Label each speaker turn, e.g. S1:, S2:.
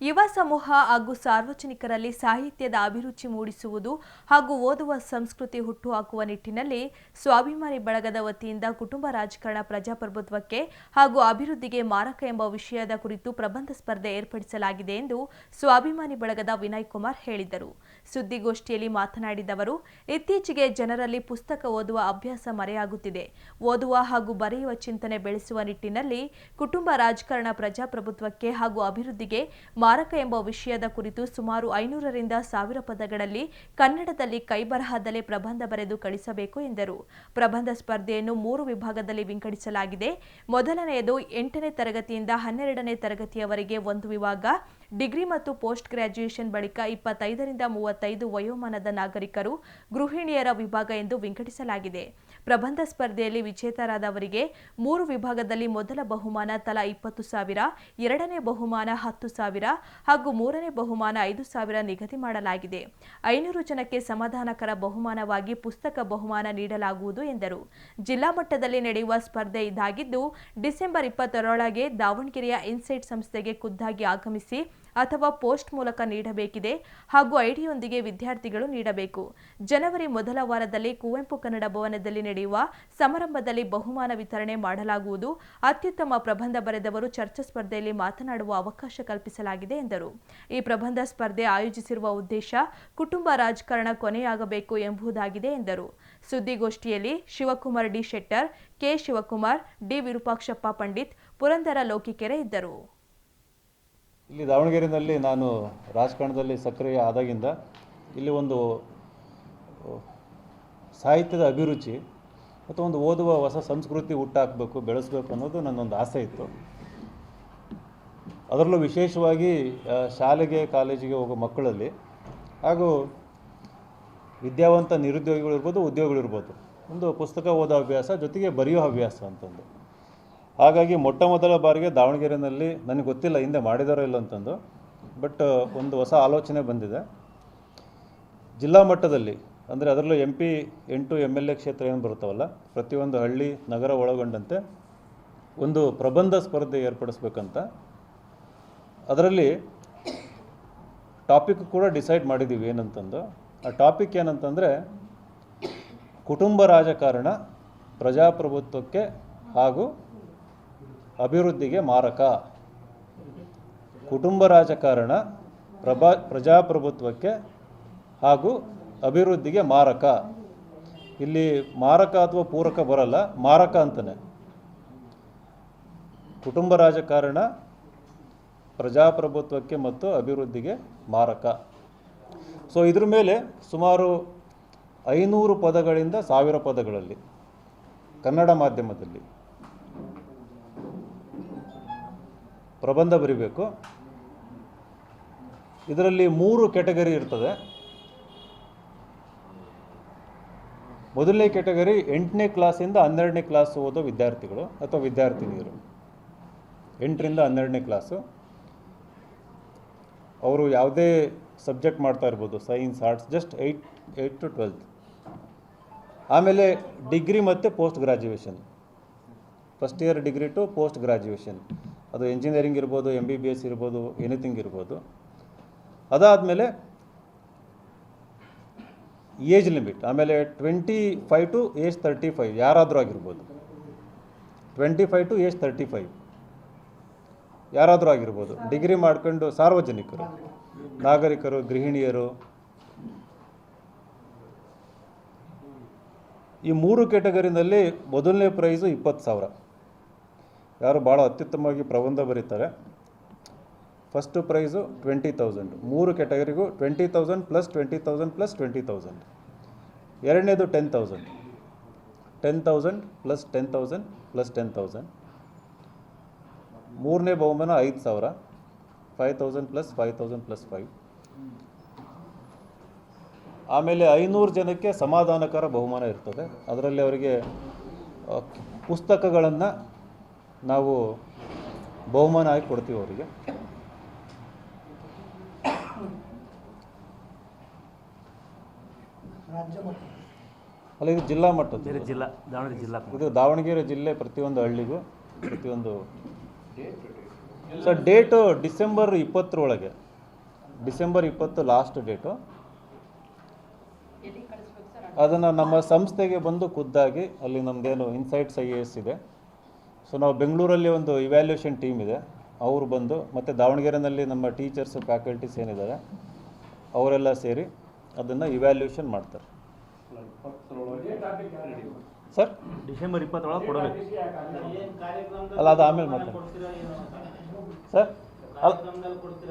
S1: ಯುವ ಸಮೂಹ ಹಾಗೂ ಸಾರ್ವಜನಿಕರಲ್ಲಿ ಸಾಹಿತ್ಯದ ಅಭಿರುಚಿ ಮೂಡಿಸುವುದು ಹಾಗೂ ಓದುವ ಸಂಸ್ಕೃತಿ ಹುಟ್ಟುಹಾಕುವ ನಿಟ್ಟಿನಲ್ಲಿ ಸ್ವಾಭಿಮಾನಿ ಬಳಗದ ವತಿಯಿಂದ ಕುಟುಂಬ ರಾಜಕಾರಣ ಪ್ರಜಾಪ್ರಭುತ್ವಕ್ಕೆ ಹಾಗೂ ಅಭಿವೃದ್ಧಿಗೆ ಮಾರಕ ಎಂಬ ವಿಷಯದ ಕುರಿತು ಪ್ರಬಂಧ ಸ್ಪರ್ಧೆ ಏರ್ಪಡಿಸಲಾಗಿದೆ ಎಂದು ಸ್ವಾಭಿಮಾನಿ ಬಳಗದ ವಿನಯ್ ಕುಮಾರ್ ಹೇಳಿದರು. ಸುದ್ದಿಗೋಷ್ಠಿಯಲ್ಲಿ ಮಾತನಾಡಿದ ಅವರು, ಇತ್ತೀಚೆಗೆ ಜನರಲ್ಲಿ ಪುಸ್ತಕ ಓದುವ ಅಭ್ಯಾಸ ಮರೆಯಾಗುತ್ತಿದೆ. ಓದುವ ಹಾಗೂ ಬರೆಯುವ ಚಿಂತನೆ ಬೆಳೆಸುವ ನಿಟ್ಟಿನಲ್ಲಿ ಕುಟುಂಬ ರಾಜಕಾರಣ ಪ್ರಜಾಪ್ರಭುತ್ವಕ್ಕೆ ಹಾಗೂ ಅಭಿವೃದ್ಧಿಗೆ ಮಾರಕ ಎಂಬ ವಿಷಯದ ಕುರಿತು ಸುಮಾರು ಐನೂರರಿಂದ ಸಾವಿರ ಪದಗಳಲ್ಲಿ ಕನ್ನಡದಲ್ಲಿ ಕೈಬರಹದಲ್ಲೇ ಪ್ರಬಂಧ ಬರೆದು ಕಳಿಸಬೇಕು ಎಂದರು. ಪ್ರಬಂಧ ಸ್ಪರ್ಧೆಯನ್ನು ಮೂರು ವಿಭಾಗದಲ್ಲಿ ವಿಂಗಡಿಸಲಾಗಿದೆ. ಮೊದಲನೆಯದು ಎಂಟನೇ ತರಗತಿಯಿಂದ ಹನ್ನೆರಡನೇ ತರಗತಿಯವರೆಗೆ ಒಂದು ವಿಭಾಗ ಡಿಗ್ರಿ ಮತ್ತು ಪೋಸ್ಟ್ ಗ್ರಾಜ್ಯುಯೇಷನ್ ಬಳಿಕ ಇಪ್ಪತ್ತೈದರಿಂದ ಮೂವತ್ತೈದು ವಯೋಮಾನದ ನಾಗರಿಕರು ಗೃಹಿಣಿಯರ ವಿಭಾಗ ಎಂದು ವಿಂಗಡಿಸಲಾಗಿದೆ. ಪ್ರಬಂಧ ಸ್ಪರ್ಧೆಯಲ್ಲಿ ವಿಜೇತರಾದವರಿಗೆ ಮೂರು ವಿಭಾಗದಲ್ಲಿ ಮೊದಲ ಬಹುಮಾನ ತಲಾ ಇಪ್ಪತ್ತು ಸಾವಿರ, ಎರಡನೇ ಬಹುಮಾನ ಹತ್ತು ಸಾವಿರ ಹಾಗೂ ಮೂರನೇ ಬಹುಮಾನ ಐದು ಸಾವಿರ ನಿಗದಿ ಮಾಡಲಾಗಿದೆ. ಐನೂರು ಜನಕ್ಕೆ ಸಮಾಧಾನಕರ ಬಹುಮಾನವಾಗಿ ಪುಸ್ತಕ ಬಹುಮಾನ ನೀಡಲಾಗುವುದು ಎಂದರು. ಜಿಲ್ಲಾ ಮಟ್ಟದಲ್ಲಿ ನಡೆಯುವ ಸ್ಪರ್ಧೆ ಇದಾಗಿದ್ದು, ಡಿಸೆಂಬರ್ ಇಪ್ಪತ್ತರೊಳಗೆ ದಾವಣಗೆರೆಯ ಇನ್ಸೈಟ್ ಸಂಸ್ಥೆಗೆ ಖುದ್ದಾಗಿ ಆಗಮಿಸಿ ಅಥವಾ ಪೋಸ್ಟ್ ಮೂಲಕ ನೀಡಬೇಕಿದೆ ಹಾಗೂ ಐಡಿಯೊಂದಿಗೆ ವಿದ್ಯಾರ್ಥಿಗಳು ನೀಡಬೇಕು. ಜನವರಿ ಮೊದಲ ವಾರದಲ್ಲಿ ಕುವೆಂಪು ಕನ್ನಡ ಭವನದಲ್ಲಿ ನಡೆಯುವ ಸಮಾರಂಭದಲ್ಲಿ ಬಹುಮಾನ ವಿತರಣೆ ಮಾಡಲಾಗುವುದು. ಅತ್ಯುತ್ತಮ ಪ್ರಬಂಧ ಬರೆದವರು ಚರ್ಚಾ ಸ್ಪರ್ಧೆಯಲ್ಲಿ ಮಾತನಾಡುವ ಅವಕಾಶ ಕಲ್ಪಿಸಲಾಗಿದೆ ಎಂದರು. ಈ ಪ್ರಬಂಧ ಸ್ಪರ್ಧೆ ಆಯೋಜಿಸಿರುವ ಉದ್ದೇಶ ಕುಟುಂಬ ರಾಜಕಾರಣ ಕೊನೆಯಾಗಬೇಕು ಎಂಬುದಾಗಿದೆ ಎಂದರು. ಸುದ್ದಿಗೋಷ್ಠಿಯಲ್ಲಿ Shivakumar, D Shettar, K Shivakumar, D Virupakshappa Pandit, Purandara Lokikere ಇದ್ದರು.
S2: ಇಲ್ಲಿ ದಾವಣಗೆರೆಯಲ್ಲಿ ನಾನು ರಾಜಕಾರಣದಲ್ಲಿ ಸಕ್ರಿಯ ಆದಾಗಿಂದ ಇಲ್ಲಿ ಒಂದು ಸಾಹಿತ್ಯದ ಅಭಿರುಚಿ ಮತ್ತು ಒಂದು ಓದುವ ಹೊಸ ಸಂಸ್ಕೃತಿ ಹುಟ್ಟಾಕಬೇಕು, ಬೆಳೆಸಬೇಕು ಅನ್ನೋದು ನನ್ನೊಂದು ಆಸೆ ಇತ್ತು. ಅದರಲ್ಲೂ ವಿಶೇಷವಾಗಿ ಶಾಲೆಗೆ, ಕಾಲೇಜಿಗೆ ಹೋಗೋ ಮಕ್ಕಳಲ್ಲಿ ಹಾಗೂ ವಿದ್ಯಾವಂತ ನಿರುದ್ಯೋಗಿಗಳಿರ್ಬೋದು, ಉದ್ಯೋಗಗಳಿರ್ಬೋದು. ಒಂದು ಪುಸ್ತಕ ಓದೋ ಹವ್ಯಾಸ ಜೊತೆಗೆ ಬರೆಯೋ ಹವ್ಯಾಸ ಅಂತಂದು. ಹಾಗಾಗಿ ಮೊಟ್ಟ ಮೊದಲ ಬಾರಿಗೆ ದಾವಣಗೆರೆಯಲ್ಲಿ ನನಗೆ ಗೊತ್ತಿಲ್ಲ ಹಿಂದೆ ಮಾಡಿದಾರೋ ಇಲ್ಲ ಅಂತಂದು. ಬಟ್ ಒಂದು ಹೊಸ ಆಲೋಚನೆ ಬಂದಿದೆ. ಜಿಲ್ಲಾ ಮಟ್ಟದಲ್ಲಿ, ಅಂದರೆ ಅದರಲ್ಲೂ ಎಂ ಪಿ ಎಂಟು ಎಂ ಎಲ್ ಎ ಕ್ಷೇತ್ರ ಏನು ಬರುತ್ತವಲ್ಲ, ಪ್ರತಿಯೊಂದು ಹಳ್ಳಿ ನಗರ ಒಳಗೊಂಡಂತೆ ಒಂದು ಪ್ರಬಂಧ ಸ್ಪರ್ಧೆ ಏರ್ಪಡಿಸ್ಬೇಕಂತ. ಅದರಲ್ಲಿ ಟಾಪಿಕ್ ಕೂಡ ಡಿಸೈಡ್ ಮಾಡಿದ್ದೀವಿ ಏನಂತಂದು. ಆ ಟಾಪಿಕ್ ಏನಂತಂದರೆ, ಕುಟುಂಬ ರಾಜಕಾರಣ ಪ್ರಜಾಪ್ರಭುತ್ವಕ್ಕೆ ಹಾಗೂ ಅಭಿವೃದ್ಧಿಗೆ ಮಾರಕ. ಕುಟುಂಬ ರಾಜಕಾರಣ ಪ್ರಭಾ, ಪ್ರಜಾಪ್ರಭುತ್ವಕ್ಕೆ ಹಾಗೂ ಅಭಿವೃದ್ಧಿಗೆ ಮಾರಕ. ಇಲ್ಲಿ ಮಾರಕ ಅಥವಾ ಪೂರಕ ಬರಲ್ಲ, ಮಾರಕ ಅಂತಾನೆ. ಕುಟುಂಬ ರಾಜಕಾರಣ ಪ್ರಜಾಪ್ರಭುತ್ವಕ್ಕೆ ಮತ್ತು ಅಭಿವೃದ್ಧಿಗೆ ಮಾರಕ. ಸೊ ಇದ್ರ ಮೇಲೆ ಸುಮಾರು ಐನೂರು ಪದಗಳಿಂದ ಸಾವಿರ ಪದಗಳಲ್ಲಿ ಕನ್ನಡ ಮಾಧ್ಯಮದಲ್ಲಿ. ಪ್ರಬಂಧ ಬರೀಬೇಕು. ಇದರಲ್ಲಿ ಮೂರು ಕೆಟಗರಿ ಇರ್ತದೆ. ಮೊದಲನೇ ಕೆಟಗರಿ ಎಂಟನೇ ಕ್ಲಾಸಿಂದ ಹನ್ನೆರಡನೇ ಕ್ಲಾಸ್ ಓದೋ ವಿದ್ಯಾರ್ಥಿಗಳು ಅಥವಾ ವಿದ್ಯಾರ್ಥಿನಿಯರು. ಎಂಟರಿಂದ ಹನ್ನೆರಡನೇ ಕ್ಲಾಸು. ಅವರು ಯಾವುದೇ ಸಬ್ಜೆಕ್ಟ್ ಮಾಡ್ತಾ ಇರ್ಬೋದು, science, arts, just eight eight to twelfth. ಆಮೇಲೆ ಡಿಗ್ರಿ ಮತ್ತು post graduation first year degree to post graduation ಅದು ಇಂಜಿನಿಯರಿಂಗ್ ಇರ್ಬೋದು ಎಂ ಬಿ ಬಿ ಎಸ್ ಇರ್ಬೋದು ಎನಿಥಿಂಗ್ ಇರ್ಬೋದು. ಅದಾದಮೇಲೆ ಏಜ್ ಲಿಮಿಟ್ ಆಮೇಲೆ twenty five to age thirty five ಯಾರಾದರೂ ಆಗಿರ್ಬೋದು. Twenty five to age thirty five ಯಾರಾದರೂ ಆಗಿರ್ಬೋದು. ಡಿಗ್ರಿ ಮಾಡ್ಕೊಂಡು ಸಾರ್ವಜನಿಕರು, ನಾಗರಿಕರು, ಗೃಹಿಣಿಯರು, ಈ ಮೂರು ಕ್ಯಾಟಗರಿನಲ್ಲಿ ಮೊದಲನೇ ಪ್ರೈಸು ಇಪ್ಪತ್ತು ಸಾವಿರ. ಯಾರು ಭಾಳ ಅತ್ಯುತ್ತಮವಾಗಿ ಪ್ರಬಂಧ ಬರೀತಾರೆ. ಫಸ್ಟು ಪ್ರೈಸು ಟ್ವೆಂಟಿ ತೌಸಂಡ್ ಮೂರು ಕ್ಯಾಟಗರಿಗೂ twenty thousand plus twenty thousand plus twenty thousand ಎರಡನೇದು ten thousand ten thousand plus ten thousand plus ten thousand ಮೂರನೇ ಬಹುಮಾನ ಐದು ಸಾವಿರ. Five thousand plus five thousand plus five ಆಮೇಲೆ ಐನೂರು ಜನಕ್ಕೆ ಸಮಾಧಾನಕರ ಬಹುಮಾನ ಇರ್ತದೆ. ಅದರಲ್ಲಿ ಅವರಿಗೆ ಪುಸ್ತಕಗಳನ್ನು ನಾವು ಬಹುಮಾನ ಆಗಿ ಕೊಡ್ತೀವಿ ಅವರಿಗೆ. ಅಲ್ಲ ಇದು ಜಿಲ್ಲಾ ಮಟ್ಟ
S3: ಬೇರೆ ಜಿಲ್ಲಾ ದಾವಣಗೆರೆ ಜಿಲ್ಲಾ
S2: ಇದು ದಾವಣಗೆರೆ ಜಿಲ್ಲೆ ಪ್ರತಿಯೊಂದು ಹಳ್ಳಿಗೂ ಪ್ರತಿಯೊಂದು ಸರ್ ಡೇಟು ಡಿಸೆಂಬರ್ ಇಪ್ಪತ್ತರೊಳಗೆ. ಡಿಸೆಂಬರ್ ಇಪ್ಪತ್ತು ಲಾಸ್ಟ್ ಡೇಟು. ಅದನ್ನು ನಮ್ಮ ಸಂಸ್ಥೆಗೆ ಬಂದು ಖುದ್ದಾಗಿ ಅಲ್ಲಿ ನಮ್ಮದೇನು ಇನ್ಸೈಟ್ಸ್ ಐ ಎ ಎಸ್ ಇದೆ. ಸೊ ನಾವು ಬೆಂಗಳೂರಲ್ಲಿ ಒಂದು ಇವ್ಯಾಲ್ಯೂಯೇಷನ್ ಟೀಮ್ ಇದೆ. ಅವರು ಬಂದು ಮತ್ತು ದಾವಣಗೆರೆಯಲ್ಲಿ ನಮ್ಮ ಟೀಚರ್ಸ್ ಫ್ಯಾಕಲ್ಟೀಸ್ ಏನಿದ್ದಾರೆ ಅವರೆಲ್ಲ ಸೇರಿ ಅದನ್ನು ಇವ್ಯಾಲ್ಯೂಯೇಷನ್ ಮಾಡ್ತಾರೆ. ಸರ್
S3: ಡಿಸೆಂಬರ್ ಇಪ್ಪತ್ತೊಳಗೆ ಕೊಡಬೇಕು.
S2: ಅಲ್ಲ ಅದು ಆಮೇಲೆ ಮಾತಾಡಿ ಸರ್ ಅಲ್ಲ